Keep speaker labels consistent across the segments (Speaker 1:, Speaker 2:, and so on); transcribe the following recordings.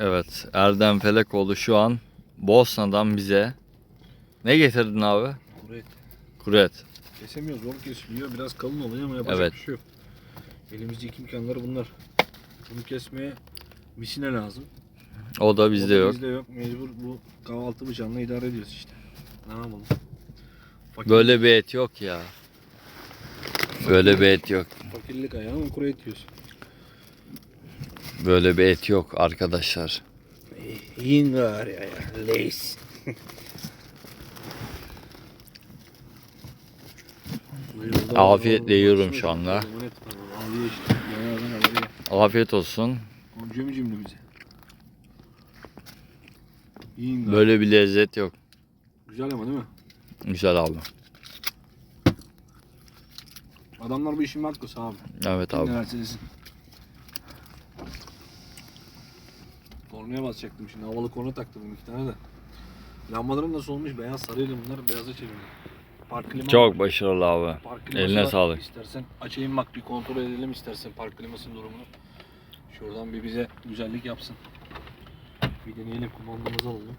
Speaker 1: Evet Erdem Felekoğlu şu an Bosna'dan bize ne getirdin abi?
Speaker 2: Kuru et.
Speaker 1: Kuru et.
Speaker 2: Kesemiyoruz zor kesiliyor. Biraz kalın oluyor ama yapacak
Speaker 1: Evet.
Speaker 2: bir şey yok. Elimizdeki imkanları bunlar. Bunu kesmeye misine lazım.
Speaker 1: O da
Speaker 2: O
Speaker 1: bizde
Speaker 2: da
Speaker 1: yok.
Speaker 2: Bizde yok. Mecbur bu kahvaltı bıçağıyla idare ediyoruz işte. Ne yapalım? Fakir,
Speaker 1: Böyle bir et yok ya. Böyle bir et yok.
Speaker 2: Fakirlik ayağı ama kuru et yiyoruz.
Speaker 1: Böyle bir et yok arkadaşlar.
Speaker 2: Yiyin gari ya. Leys.
Speaker 1: Afiyetle yiyorum şu anda. Afiyet olsun. Böyle bir lezzet yok.
Speaker 2: Güzel ama değil mi?
Speaker 1: Güzel abi.
Speaker 2: Adamlar bu işin hakkısı abi.
Speaker 1: Evet abi.
Speaker 2: ne Kornaya basacaktım şimdi. Havalı korna taktım iki tane de. Lambalarım nasıl olmuş? Beyaz sarıyla bunlar beyaza çevirdim. Park klima
Speaker 1: Çok başarılı abi.
Speaker 2: Park kliması
Speaker 1: Eline
Speaker 2: var.
Speaker 1: sağlık.
Speaker 2: İstersen açayım bak bir kontrol edelim istersen park klimasının durumunu. Şuradan bir bize güzellik yapsın. Bir deneyelim kumandamızı alalım.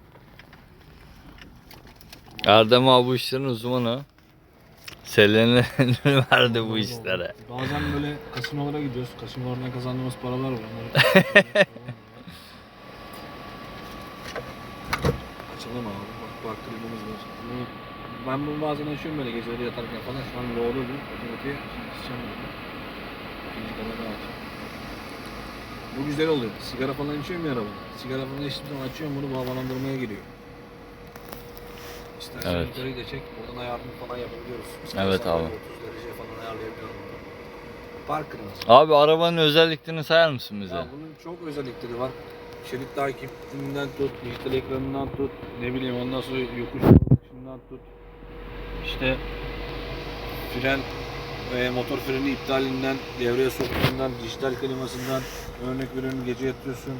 Speaker 1: Erdem abi bu işlerin uzmanı. Selen'i verdi bu işlere.
Speaker 2: Bazen böyle kasinolara gidiyoruz. Kasinolardan kazandığımız paralar var. Onları... Açalım abi. Bak bak klimamız var. Bunu, ben bunu bazen açıyorum böyle geceleri yatarken falan. Şu an doğru bu. Otomatiğe sıçacağım bunu. İkinci kamera açacağım. Bu güzel oluyor. Sigara falan içiyorum ya arabada. Sigara falan içtiğim zaman açıyorum bunu havalandırmaya giriyor. İstersen
Speaker 1: Evet.
Speaker 2: yukarıyı da çek. Buradan ayarını falan yapabiliyoruz.
Speaker 1: Evet
Speaker 2: İstersen
Speaker 1: abi.
Speaker 2: böyle 30 derece falan ayarlayabiliyorum. Park kliması.
Speaker 1: Abi arabanın özelliklerini sayar mısın bize?
Speaker 2: Ya bunun çok özellikleri var. Şerit takibinden tut, dijital ekranından tut, ne bileyim ondan sonra yokuş çıkışından tut. İşte fren ve motor freni iptalinden, devreye soktuğundan, dijital klimasından örnek veriyorum gece yatıyorsun.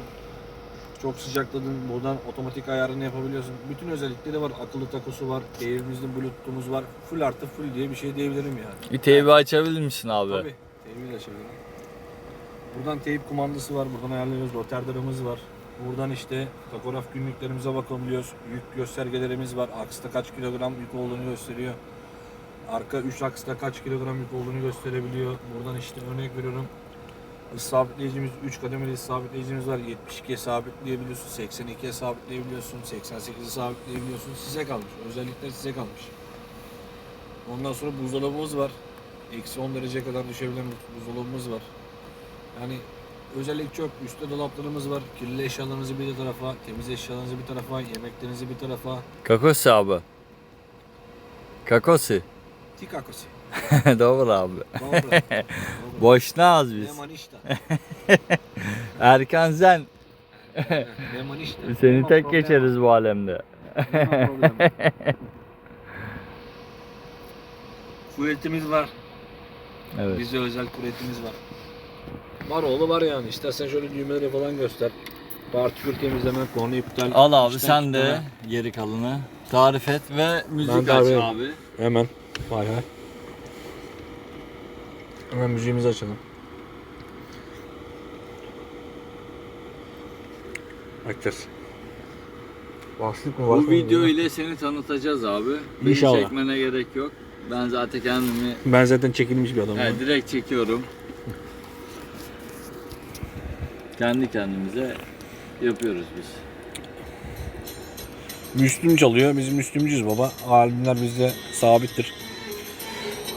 Speaker 2: Çok sıcakladın buradan otomatik ayarını yapabiliyorsun. Bütün özellikleri var. Akıllı takosu var. Evimizde bluetooth'umuz var. Full artı full diye bir şey diyebilirim yani.
Speaker 1: Bir teybi açabilir misin abi?
Speaker 2: Tabii. Teybiyle açabilirim. Buradan teyip kumandası var. Buradan ayarlıyoruz. Rotarlarımız var. Buradan işte takograf günlüklerimize bakabiliyoruz. Yük göstergelerimiz var. Aksta kaç kilogram yük olduğunu gösteriyor. Arka 3 aksta kaç kilogram yük olduğunu gösterebiliyor. Buradan işte örnek veriyorum. Sabitleyicimiz 3 kademeli sabitleyicimiz var. 72'ye sabitleyebiliyorsun, 82'ye sabitleyebiliyorsun, 88'e sabitleyebiliyorsun. Size kalmış. Özellikler size kalmış. Ondan sonra buzdolabımız var. Eksi 10 derece kadar düşebilen buzdolabımız var. Yani özellik çok. Üstte dolaplarımız var. Kirli eşyalarınızı bir tarafa, temiz eşyalarınızı bir tarafa, yemeklerinizi bir tarafa.
Speaker 1: Kakosi abi. Kakosi.
Speaker 2: Tikakosi.
Speaker 1: Doğru abi.
Speaker 2: Dobro. Dobro.
Speaker 1: Boşnağız biz.
Speaker 2: Ne manişta.
Speaker 1: Erkan sen. Seni tek geçeriz bu alemde.
Speaker 2: Kuretimiz var.
Speaker 1: Evet.
Speaker 2: Bize özel kuretimiz var. Var oğlu var yani. İstersen şöyle düğmeleri falan göster. Partikül temizleme, konu iptal.
Speaker 1: Al abi
Speaker 2: işten
Speaker 1: sen de
Speaker 2: tutma.
Speaker 1: geri kalanı tarif et ve müzik
Speaker 2: Ben
Speaker 1: aç
Speaker 2: tarif
Speaker 1: abi.
Speaker 2: Hemen. Vay vay. Hemen müziğimizi açalım. Açacağız. Başlık mı?
Speaker 1: Bu video ile seni tanıtacağız abi. Beni
Speaker 2: İnşallah.
Speaker 1: çekmene gerek yok. Ben zaten kendimi
Speaker 2: Ben zaten çekilmiş bir adamım.
Speaker 1: he, direkt çekiyorum. Kendi kendimize yapıyoruz biz.
Speaker 2: Müslüm çalıyor. Biz Müslümcüyüz baba. Albümler bizde sabittir.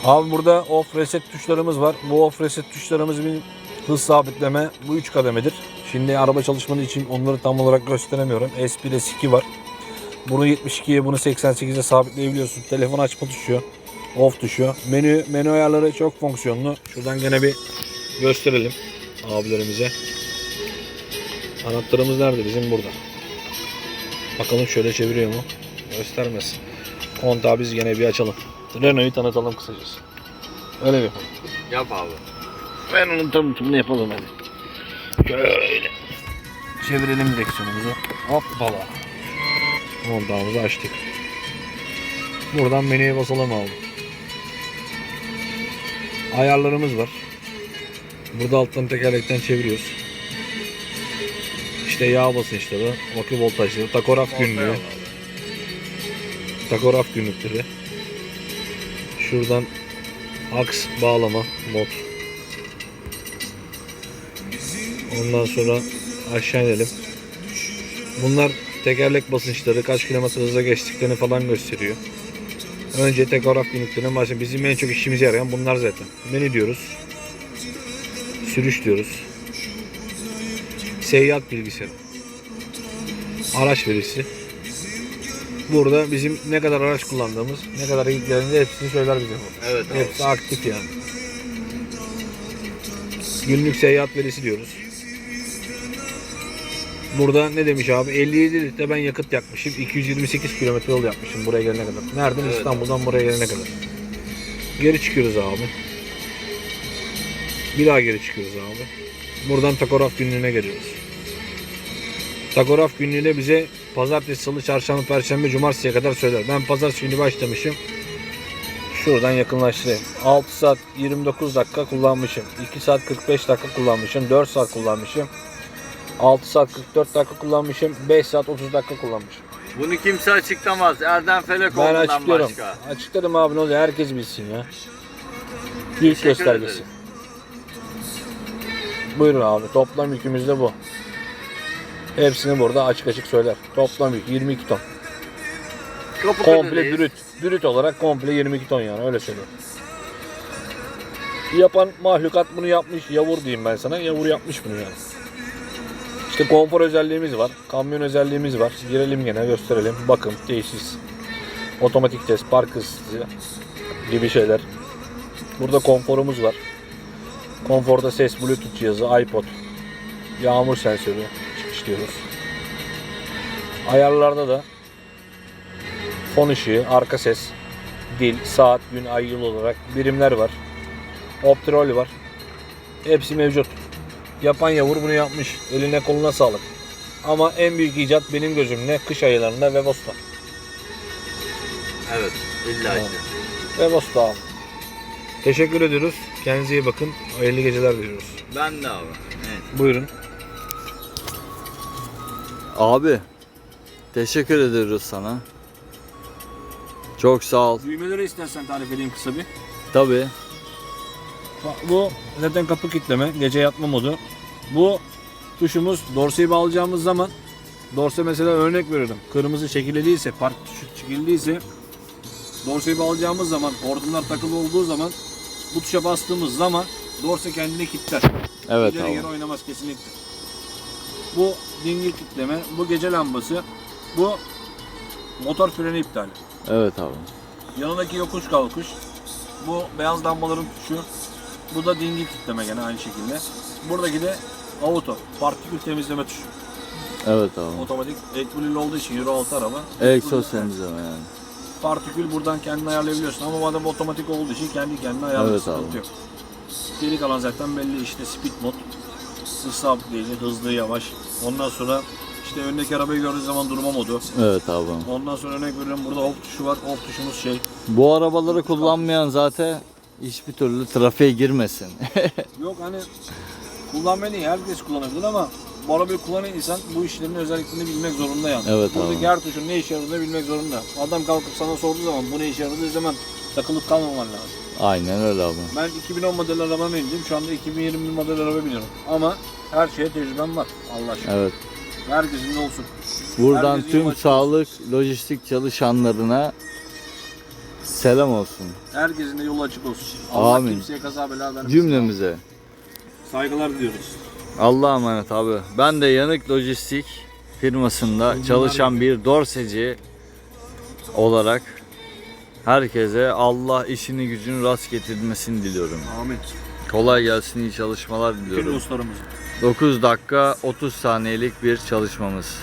Speaker 2: Abi burada off reset tuşlarımız var. Bu off reset tuşlarımız bir hız sabitleme. Bu 3 kademedir. Şimdi araba çalışmanı için onları tam olarak gösteremiyorum. S1 S2 var. Bunu 72'ye bunu 88'e sabitleyebiliyorsun. Telefon açma tuşu. Off tuşu. Menü menü ayarları çok fonksiyonlu. Şuradan gene bir gösterelim abilerimize. Anahtarımız nerede? Bizim burada. Bakalım şöyle çeviriyor mu? Göstermez. Kontağı biz gene bir açalım. Renault'u tanıtalım kısacası. Öyle mi yapalım?
Speaker 1: Yap abi.
Speaker 2: Ben onun tanıtımını yapalım hadi. Şöyle. Çevirelim direksiyonumuzu. Hoppala. Montağımızı açtık. Buradan menüye basalım abi. Ayarlarımız var. Burada alttan tekerlekten çeviriyoruz. İşte yağ basınçları, akü voltajları, takograf günlüğü, takograf günlükleri. Şuradan aks bağlama mod. Ondan sonra aşağı inelim. Bunlar tekerlek basınçları, kaç kilometre hızla geçtiklerini falan gösteriyor. Önce tekograf günlüklerine başlayalım. Bizim en çok işimize yarayan bunlar zaten. Menü diyoruz. Sürüş diyoruz. Seyahat bilgisi. Araç verisi. Burada bizim ne kadar araç kullandığımız, ne kadar gittiklerini hepsini söyler bize bu.
Speaker 1: Evet.
Speaker 2: Hepsi aktif yani. Günlük seyahat verisi diyoruz. Burada ne demiş abi? 57 litre ben yakıt yakmışım. 228 kilometre yol yapmışım buraya gelene kadar. Nereden?
Speaker 1: Evet.
Speaker 2: İstanbul'dan buraya gelene kadar. Geri çıkıyoruz abi. Bir daha geri çıkıyoruz abi. Buradan takograf günlüğüne geliyoruz. Takograf günlüğüne bize pazartesi, salı, çarşamba, perşembe, cumartesiye kadar söyler. Ben pazartesi günü başlamışım. Şuradan yakınlaştırayım. 6 saat 29 dakika kullanmışım. 2 saat 45 dakika kullanmışım. 4 saat kullanmışım. 6 saat 44 dakika kullanmışım. 5 saat 30 dakika kullanmışım.
Speaker 1: Bunu kimse açıklamaz. Erdem
Speaker 2: Ben
Speaker 1: Felekoğlu'ndan
Speaker 2: açıklıyorum.
Speaker 1: başka.
Speaker 2: Açıkladım abi ne oluyor herkes bilsin ya. Yük
Speaker 1: Teşekkür
Speaker 2: göstergesi.
Speaker 1: ederiz.
Speaker 2: Buyurun abi toplam yükümüz de bu. Hepsini burada açık açık söyler. Toplam yük 22 ton. Komple
Speaker 1: Kapıkale'deyiz.
Speaker 2: brüt. Brüt olarak komple 22 ton yani öyle söylüyorum. Yapan mahlukat bunu yapmış. Yavur diyeyim ben sana. Yavur yapmış bunu yani. İşte konfor özelliğimiz var. Kamyon özelliğimiz var. Girelim gene gösterelim. Bakım, tesis, otomatik test, park hızı gibi şeyler. Burada konforumuz var. Konforda ses, bluetooth cihazı, iPod, yağmur sensörü çıkış diyoruz. Ayarlarda da fon ışığı, arka ses, dil, saat, gün, ay, yıl olarak birimler var. Optrol var. Hepsi mevcut. Yapan yavur bunu yapmış. Eline koluna sağlık. Ama en büyük icat benim gözümde kış aylarında Vevos'ta.
Speaker 1: Evet. İlla ki.
Speaker 2: Vevos'ta abi. Teşekkür ediyoruz. Kendinize iyi bakın. Hayırlı geceler diliyoruz.
Speaker 1: Ben de abi. Evet.
Speaker 2: Buyurun.
Speaker 1: Abi. Teşekkür ediyoruz sana. Çok sağ ol.
Speaker 2: Düğmeleri istersen tarif edeyim kısa bir.
Speaker 1: Tabii.
Speaker 2: Bak, Bu zaten kapı kilitleme, gece yatma modu. Bu tuşumuz dorseyi bağlayacağımız zaman dorse mesela örnek veriyorum. Kırmızı çekilidiyse, park tuşu çekildiyse dorseyi bağlayacağımız zaman, hortumlar takılı olduğu zaman bu tuşa bastığımız zaman dorse kendini kilitler.
Speaker 1: Evet
Speaker 2: İleri
Speaker 1: abi.
Speaker 2: geri oynamaz kesinlikle. Bu dingil kilitleme, bu gece lambası, bu motor freni iptali.
Speaker 1: Evet abi.
Speaker 2: Yanındaki yokuş kalkış. Bu beyaz lambaların tuşu. Bu da dingil kitleme gene aynı şekilde. Buradaki de auto. Partikül temizleme tuşu.
Speaker 1: Evet abi.
Speaker 2: Otomatik elektrolü olduğu için Euro 6 araba.
Speaker 1: Egzoz temizleme yani.
Speaker 2: Partikül buradan kendini ayarlayabiliyorsun ama madem otomatik olduğu için kendi kendine ayarlı
Speaker 1: Evet
Speaker 2: sıkıntı
Speaker 1: abi.
Speaker 2: yok. Geri kalan zaten belli işte speed mod. Hız sabitleyici, hızlı yavaş. Ondan sonra işte öndeki arabayı gördüğü zaman durma modu.
Speaker 1: Evet abi.
Speaker 2: Ondan sonra örnek veriyorum burada off tuşu var. Off tuşumuz şey.
Speaker 1: Bu arabaları kullanmayan zaten hiçbir türlü trafiğe girmesin.
Speaker 2: Yok hani kullanmayı değil, herkes kullanabilir ama bu arabayı kullanan insan bu işlerin özelliklerini bilmek zorunda yani.
Speaker 1: Evet
Speaker 2: Buradaki
Speaker 1: abi.
Speaker 2: her tuşun ne işe yaradığını bilmek zorunda. Adam kalkıp sana sorduğu zaman bu ne işe yaradığı zaman takılıp kalmaman lazım.
Speaker 1: Aynen öyle abi.
Speaker 2: Ben 2010 model araba bindim. Şu anda 2020 model araba biniyorum. Ama her şeye tecrübem var. Allah aşkına.
Speaker 1: Evet.
Speaker 2: Herkesin de olsun.
Speaker 1: Buradan
Speaker 2: Herkesin
Speaker 1: tüm sağlık lojistik çalışanlarına selam olsun.
Speaker 2: Herkesin de yolu açık olsun. Allah
Speaker 1: Amin.
Speaker 2: kimseye kaza bela vermesin.
Speaker 1: Cümlemize.
Speaker 2: Saygılar diliyoruz.
Speaker 1: Allah'a emanet abi. Ben de Yanık Lojistik firmasında çalışan bir dorseci olarak herkese Allah işini gücünü rast getirmesini diliyorum.
Speaker 2: Amin.
Speaker 1: Kolay gelsin, iyi çalışmalar
Speaker 2: Tüm
Speaker 1: diliyorum.
Speaker 2: dostlarımızın.
Speaker 1: 9 dakika 30 saniyelik bir çalışmamız.